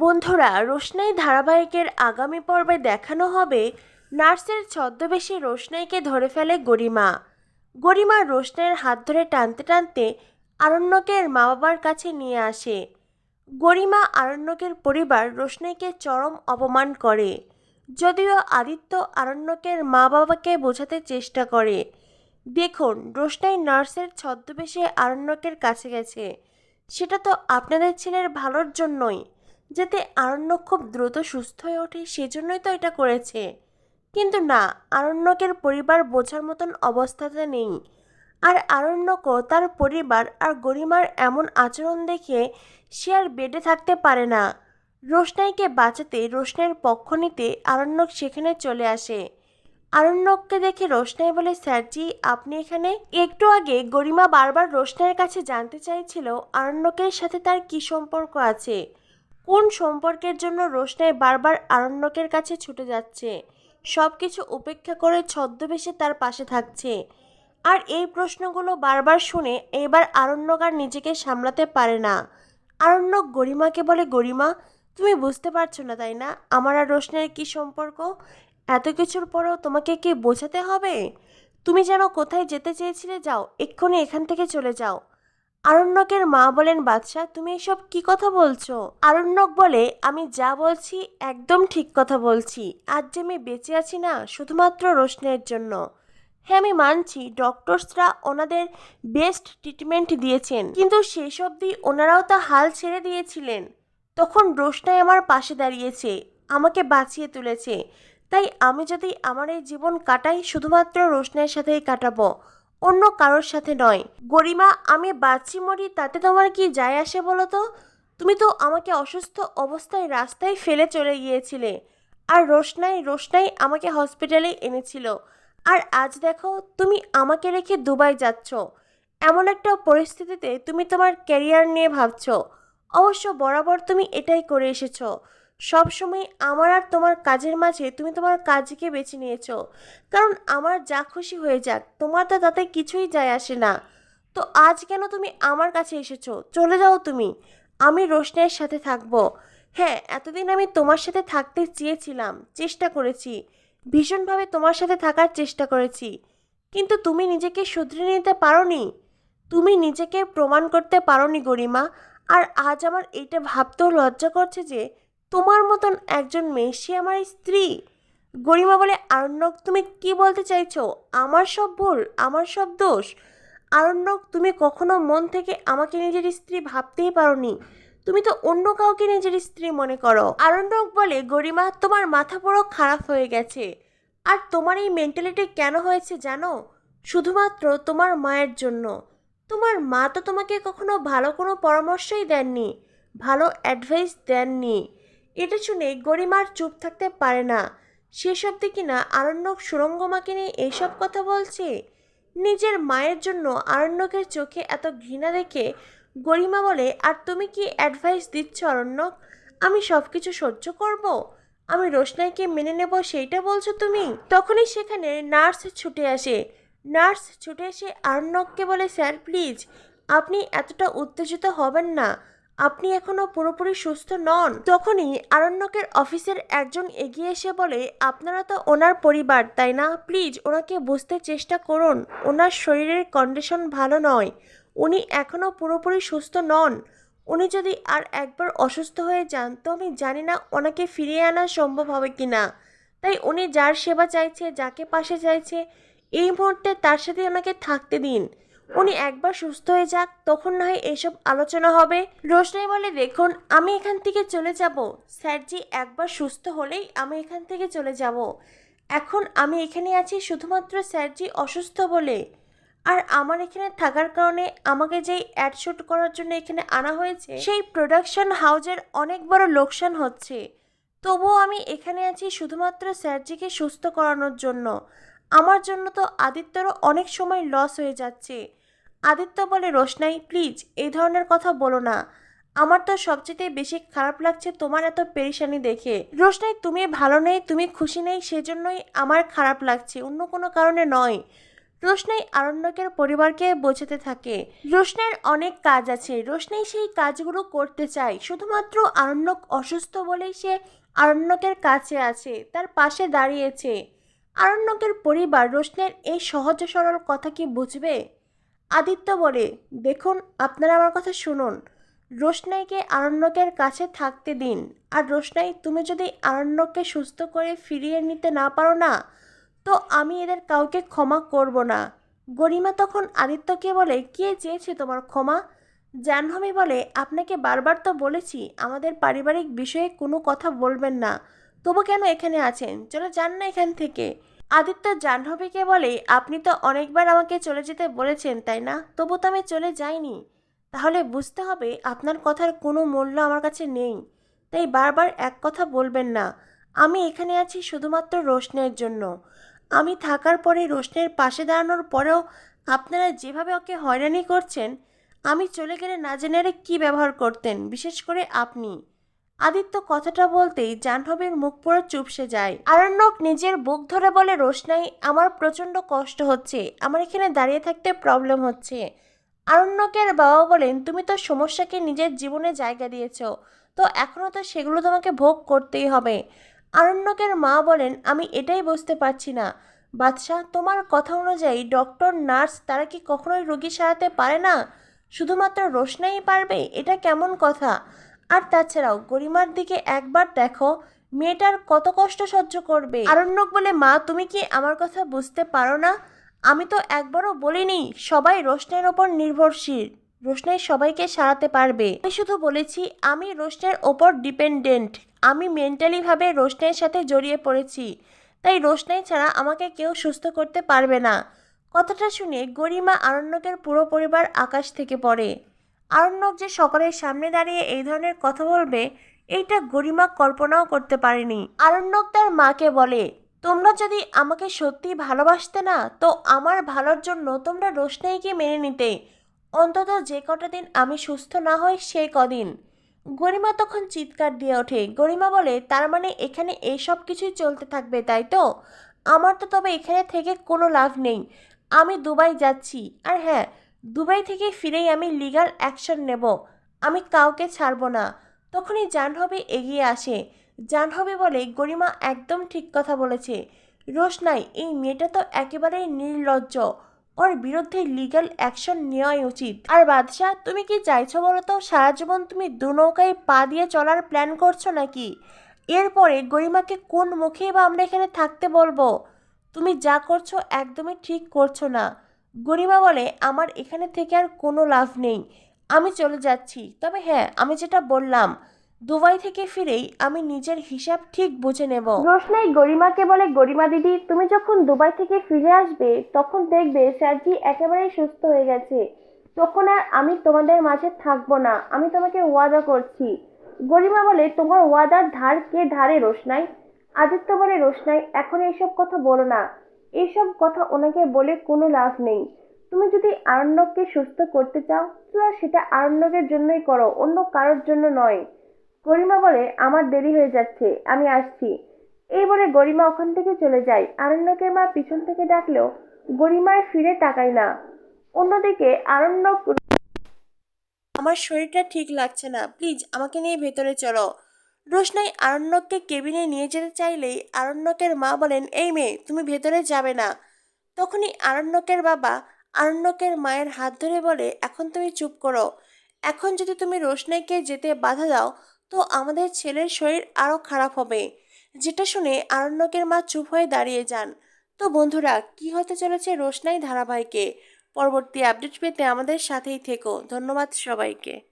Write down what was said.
বন্ধুরা, রোশনাই ধারাবাহিকের আগামী পর্বে দেখানো হবে নার্সের ছদ্মবেশে রোশনাইকে ধরে ফেলে গরিমা। গরিমা রোশনাইয়ের হাত ধরে টানতে টানতে আরণ্যকের মা বাবার কাছে নিয়ে আসে। গরিমা আরণ্যকের পরিবার রোশনাইকে চরম অপমান করে। যদিও আদিত্য আরণ্যকের মা বাবাকে বোঝাতে চেষ্টা করে। দেখুন, রোশনাই নার্সের ছদ্মবেশে আরণ্যকের কাছে গেছে। সেটা তো আপনাদের ছেলের ভালোর জন্যই। যাতে আরণ্যক খুব দ্রুত সুস্থ হয়ে ওঠে, সেজন্যই তো এটা করেছে। কিন্তু না, আরণ্যকের পরিবার বোঝার মতন অবস্থাতে নেই। আর আরণ্যকও তার পরিবার আর গরিমার এমন আচরণ দেখে সে আর বেডে থাকতে পারে না। রোশনাইকে বাঁচাতে রোশনাইয়ের পক্ষ নিতে আরণ্যক সেখানে চলে আসে। আরণ্যককে দেখে রোশনাই বলে, স্যারজি, আপনি এখানে? একটু আগে গরিমা বারবার রোশনাইয়ের কাছে জানতে চাইছিল আরণ্যকের সাথে তার কি সম্পর্ক আছে। কোন সম্পর্কের জন্য রোশনাই বারবার আরণ্যকের কাছে ছুটে যাচ্ছে? সব কিছু উপেক্ষা করে ছদ্মবেশে তার পাশে থাকছে। আর এই প্রশ্নগুলো বারবার শুনে এবার আরণ্যক আর নিজেকে সামলাতে পারে না। আরণ্যক, গরিমাকে বলে, গরিমা, তুমি বুঝতে পারছ না, তাই না? আমার আর রোশনের কী সম্পর্ক? এত কিছুর পরেও তোমাকে কি বোঝাতে হবে? তুমি যেন কোথায় যেতে চেয়েছিলে, যাও, এক্ষুনি এখান থেকে চলে যাও। আরণ্যকের মা বলেন, বাদশাহ, তুমি এসব কি কথা বলছো? আরণ্যক বলে, আমি যা বলছি একদম ঠিক কথা বলছি। আজ যে আমি বেঁচে আছি না, শুধুমাত্র রোশনের জন্য। হ্যাঁ আমি মানছি, ডক্টরসরা ওনাদের বেস্ট ট্রিটমেন্ট দিয়েছেন। কিন্তু শেষ অবধি ওনারাও তা হাল ছেড়ে দিয়েছিলেন। তখন রোশনাই আমার পাশে দাঁড়িয়েছে, আমাকে বাঁচিয়ে তুলেছে। তাই আমি যদি আমার এই জীবন কাটাই, শুধুমাত্র রোশনাইয়ের সাথেই কাটাবো। অন্য কারোর সাথে নয়। গরিমা, আমি বাঁচি মরি, তাতে তোমার কি যায় আসে বলো তো তুমি তো আমাকে অসুস্থ অবস্থায় রাস্তায় ফেলে চলে গিয়েছিলে। আর রোশনাই রোশনাই আমাকে হসপিটালে এনেছিল। আর আজ দেখো, তুমি আমাকে রেখে দুবাই যাচ্ছ। এমন একটা পরিস্থিতিতে তুমি তোমার ক্যারিয়ার নিয়ে ভাবছ। অবশ্য বরাবর তুমি এটাই করে এসেছ। সবসময় আমার আর তোমার কাজের মাঝে তুমি তোমার কাজকে বেছে নিয়েছো। কারণ আমার যা খুশি হয়ে যাক, তোমার তো তাতে কিছুই যায় আসে না। তো আজ কেন তুমি আমার কাছে এসেছ? চলে যাও তুমি। আমি রোশনের সাথে থাকব। হ্যাঁ এতদিন আমি তোমার সাথে থাকতে চেয়েছিলাম, চেষ্টা করেছি। ভীষণভাবে তোমার সাথে থাকার চেষ্টা করেছি। কিন্তু তুমি নিজেকে শুধরে নিতে পারোনি। তুমি নিজেকে প্রমাণ করতে পারোনি গরিমা। আর আজ আমার এইটা ভাবতেও লজ্জা করছে যে তোমার মতন একজন মেয়ে, সে আমার স্ত্রী। গরিমা বলে, আরণ্যক, তুমি কি বলতে চাইছো? আমার সব ভুল, আমার সব দোষ। আরণ্যক, তুমি কখনো মন থেকে আমাকে নিজের স্ত্রী ভাবতেই পারোনি। তুমি তো অন্য কাউকে নিজের স্ত্রী মনে করো। আরণ্যক বলে, গরিমা, তোমার মাথা পুরো খারাপ হয়ে গেছে। আর তোমার এই মেন্টালিটি কেন হয়েছে জানো? শুধুমাত্র তোমার মায়ের জন্য। তোমার মা তো তোমাকে কখনো ভালো কোনো পরামর্শই দেননি, ভালো অ্যাডভাইস দেননি। এটা শুনে গরিমার চুপ থাকতে পারে না। সেসব দিকে না আরণ্যক সুরঙ্গমাকে নিয়ে এইসব কথা বলছে? নিজের মায়ের জন্য আরণ্যকের চোখে এত ঘৃণা দেখে গরিমা বলে, আর তুমি কি অ্যাডভাইস দিচ্ছ অরণ্যক আমি সব কিছু সহ্য করব? আমি রোশনাইকে মেনে নেব সেইটা বলছো তুমি? তখনই সেখানে নার্স ছুটে আসে। নার্স ছুটে এসে আরণ্যককে বলে, স্যার, প্লিজ, আপনি এতটা উত্তেজিত হবেন না। আপনি এখনও পুরোপুরি সুস্থ নন। তখনই আরণ্যকের অফিসের একজন এগিয়ে এসে বলে, আপনারা তো ওনার পরিবার, তাই না? প্লিজ, ওনাকে বুঝতে চেষ্টা করুন। ওনার শরীরের কন্ডিশন ভালো নয়। উনি এখনও পুরোপুরি সুস্থ নন। উনি যদি আর একবার অসুস্থ হয়ে যান, তো আমি জানি না ওনাকে ফিরিয়ে আনা সম্ভব হবে কি না। তাই উনি যার সেবা চাইছে, যাকে পাশে চাইছে, এই মুহূর্তে তার সাথে ওনাকে থাকতে দিন। উনি একবার সুস্থ হয়ে যাক, তখন না হয় এসব আলোচনা হবে। রোশনাই বলে, দেখুন, আমি এখান থেকে চলে যাব। স্যারজি, একবার সুস্থ হলেই আমি এখান থেকে চলে যাব। এখন আমি এখানে আছি শুধুমাত্র স্যারজি অসুস্থ বলে। আর আমার এখানে থাকার কারণে আমাকে যেই অ্যাড শ্যুট করার জন্য এখানে আনা হয়েছে, সেই প্রোডাকশন হাউজের অনেক বড় লোকসান হচ্ছে। তবুও আমি এখানে আছি শুধুমাত্র স্যারজিকে সুস্থ করানোর জন্য। আমার জন্য তো আদিত্যরও অনেক সময় লস হয়ে যাচ্ছে। আদিত্য বলে, রোশনাই প্লিজ এই ধরনের কথা বলো না। আমার তো সবচেয়ে বেশি খারাপ লাগছে তোমার এত পেরেশানি দেখে। রোশনাই, তুমি ভালো নেই, তুমি খুশি নেই, সেজন্যই আমার খারাপ লাগছে, অন্য কোনো কারণে নয়। রোশনাই আরণ্যকের পরিবারকে বোঝাতে থাকে। রোশনাইয়ের অনেক কাজ আছে। রোশনাই সেই কাজগুলো করতে চায়। শুধুমাত্র আরণ্যক অসুস্থ বলেই সে আরণ্যকের কাছে আছে, তার পাশে দাঁড়িয়েছে। আরণ্যকের পরিবার, রোশনাইয়ের এই সহজ সরল কথা কি বুঝবে? আদিত্য বলে, দেখুন, আপনারা আমার কথা শুনুন। রোশনাইকে আরণ্যকের কাছে থাকতে দিন। আর রোশনাই, তুমি যদি আরণ্যককে সুস্থ করে ফিরিয়ে নিতে না পারো না, তো আমি এদের কাউকে ক্ষমা করব না। গরিমা তখন আদিত্যকে বলে, কে চেয়েছে তোমার ক্ষমা? জাহ্নবী বলে, আপনাকে বারবার তো বলেছি, আমাদের পারিবারিক বিষয়ে কোনো কথা বলবেন না। তবু কেন এখানে আছেন? চলে যান না এখান থেকে। আদিত্য জাহ্নবীকে বলে, আপনি তো অনেকবার আমাকে চলে যেতে বলেছেন, তাই না? তবু তো আমি চলে যাইনি। তাহলে বুঝতে হবে আপনার কথার কোনো মূল্য আমার কাছে নেই। তাই বারবার এক কথা বলবেন না। আমি এখানে আছি শুধুমাত্র রোশনের জন্য। আমি থাকার পরে রোশনের পাশে দাঁড়ানোর পরেও আপনারা যেভাবে ওকে হয়রানি করছেন, আমি চলে গেলে না জেনে কী ব্যবহার করতেন, বিশেষ করে আপনি। আদিত্য কথাটা বলতেই জাহ্নবীর মুখ পুরো চুপসে যায়। আরণ্যক নিজের বুক ধরে বলে রোশনাই আমার প্রচণ্ড কষ্ট হচ্ছে, আমার এখানে দাঁড়িয়ে থাকতে প্রবলেম হচ্ছে। আরণ্যকের বাবা বলেন, তুমি তো সমস্যাকে নিজের জীবনে জায়গা দিয়েছ, তো এখনও তো সেগুলো তোমাকে ভোগ করতেই হবে। আরণ্যকের মা বলেন, আমি এটাই বুঝতে পারছি না। বাদশাহ, তোমার কথা অনুযায়ী ডক্টর নার্স তারা কি কখনোই রোগী সারাতে পারে না? শুধুমাত্র রোশনাই পারবে? এটা কেমন কথা? আর তাছাড়াও গরিমার দিকে একবার দেখো, মেয়েটার কত কষ্ট সহ্য করবে। আরণ্যক বলে, মা, তুমি কি আমার কথা বুঝতে পারো না? আমি তো একবারও বলিনি, সবাই রোশনের ওপর নির্ভরশীল। রোশনাই সবাইকে সারাতে পারবে। আমি শুধু বলেছি, আমি রোশনের ওপর ডিপেন্ডেন্ট। আমি মেন্টালিভাবে রোশনাইয়ের সাথে জড়িয়ে পড়েছি। তাই রোশনাই ছাড়া আমাকে কেউ সুস্থ করতে পারবে না। কথাটা শুনে গরিমা আরণ্যকের পুরো পরিবার আকাশ থেকে পড়ে। আরণ্যক যে সকলের সামনে দাঁড়িয়ে এই ধরনের কথা বলবে, এইটা গরিমা কল্পনাও করতে পারেনি। আরণ্যক তার মাকে বলে, তোমরা যদি আমাকে সত্যি ভালোবাসতে না, তো আমার ভালোর জন্য তোমরা রোশনাইকে মেনে নিতে। অন্তত যে কটা দিন আমি সুস্থ না হই, সেই কদিন। গরিমা তখন চিৎকার দিয়ে ওঠে। গরিমা বলে, তার মানে এখানে এইসব কিছুই চলতে থাকবে, তাই তো? আমার তো তবে এখানে থেকে কোনো লাভ নেই। আমি দুবাই যাচ্ছি। আর হ্যাঁ দুবাই থেকে ফিরেই আমি লিগ্যাল অ্যাকশন নেব। আমি কাউকে ছাড়বো না। তখনই জাহ্নবী এগিয়ে আসে। জাহ্নবী বলে, গরিমা একদম ঠিক কথা বলেছে। রোশনাই এই মেয়েটা তো একেবারেই নির্লজ্জ। ওর বিরুদ্ধে লিগাল অ্যাকশন নেওয়াই উচিত। আর বাদশাহ, তুমি কি চাইছো বলো তো? সারা জীবন তুমি দু নৌকায় পা দিয়ে চলার প্ল্যান করছ নাকি? এরপরে গরিমাকে কোন মুখে বা আমরা এখানে থাকতে বলব? তুমি যা করছ একদমই ঠিক করছ না। গরিমা বলে, আমার এখানে থেকে আর কোনো লাভ নেই। আমি চলে যাচ্ছি। তবে হ্যাঁ আমি যেটা বললাম, দুবাই থেকে ফিরেই আমি নিজের হিসাব ঠিক বুঝে নেব। রোশনাই গরিমাকে বলে, গরিমা দিদি, তুমি যখন দুবাই থেকে ফিরে আসবে, তখন দেখবে স্যারজি একেবারেই সুস্থ হয়ে গেছে। তখন আর আমি তোমাদের মাঝে থাকব না। আমি তোমাকে ওয়াদা করছি। গরিমা বলে, তোমার ওয়াদার ধার কে ধারে রোশনাই? আদিত্য বলে, রোশনাই, এখন এইসব কথা বলো না। এইসব কথা ওনাকে বলে কোনো লাভ নেই। তুমি যদি আরণ্যককে সুস্থ করতে চাও তাহলে সেটা আরণ্যকের জন্যই করো, অন্য কারোর জন্য নয়। গরিমা বলে, আমার দেরি হয়ে যাচ্ছে, আমি আসছি। এই বলে গরিমা ওখান থেকে চলে যায়। আরণ্যকের মা পিছন থেকে ডাকলেও গরিমার ফিরে তাকায় না। অন্যদিকে আরণ্যক আমার শরীরটা ঠিক লাগছে না, প্লিজ আমাকে নিয়ে ভেতরে চলো। রোশনাই আরণ্যককে কেবিনে নিয়ে যেতে চাইলেই আরণ্যকের মা বলেন, এই মেয়ে, তুমি ভেতরে যাবে না। তখনই আরণ্যকের বাবা আরণ্যকের মায়ের হাত ধরে বলে, এখন তুমি চুপ করো। এখন যদি তুমি রোশনাইকে যেতে বাধা দাও, তো আমাদের ছেলের শরীর আরও খারাপ হবে। যেটা শুনে আরণ্যকের মা চুপ হয়ে দাঁড়িয়ে যান। তো বন্ধুরা, কি হতে চলেছে রোশনাই ধারাবাহিকে? পরবর্তী আপডেট পেতে আমাদের সাথেই থেকো। ধন্যবাদ সবাইকে।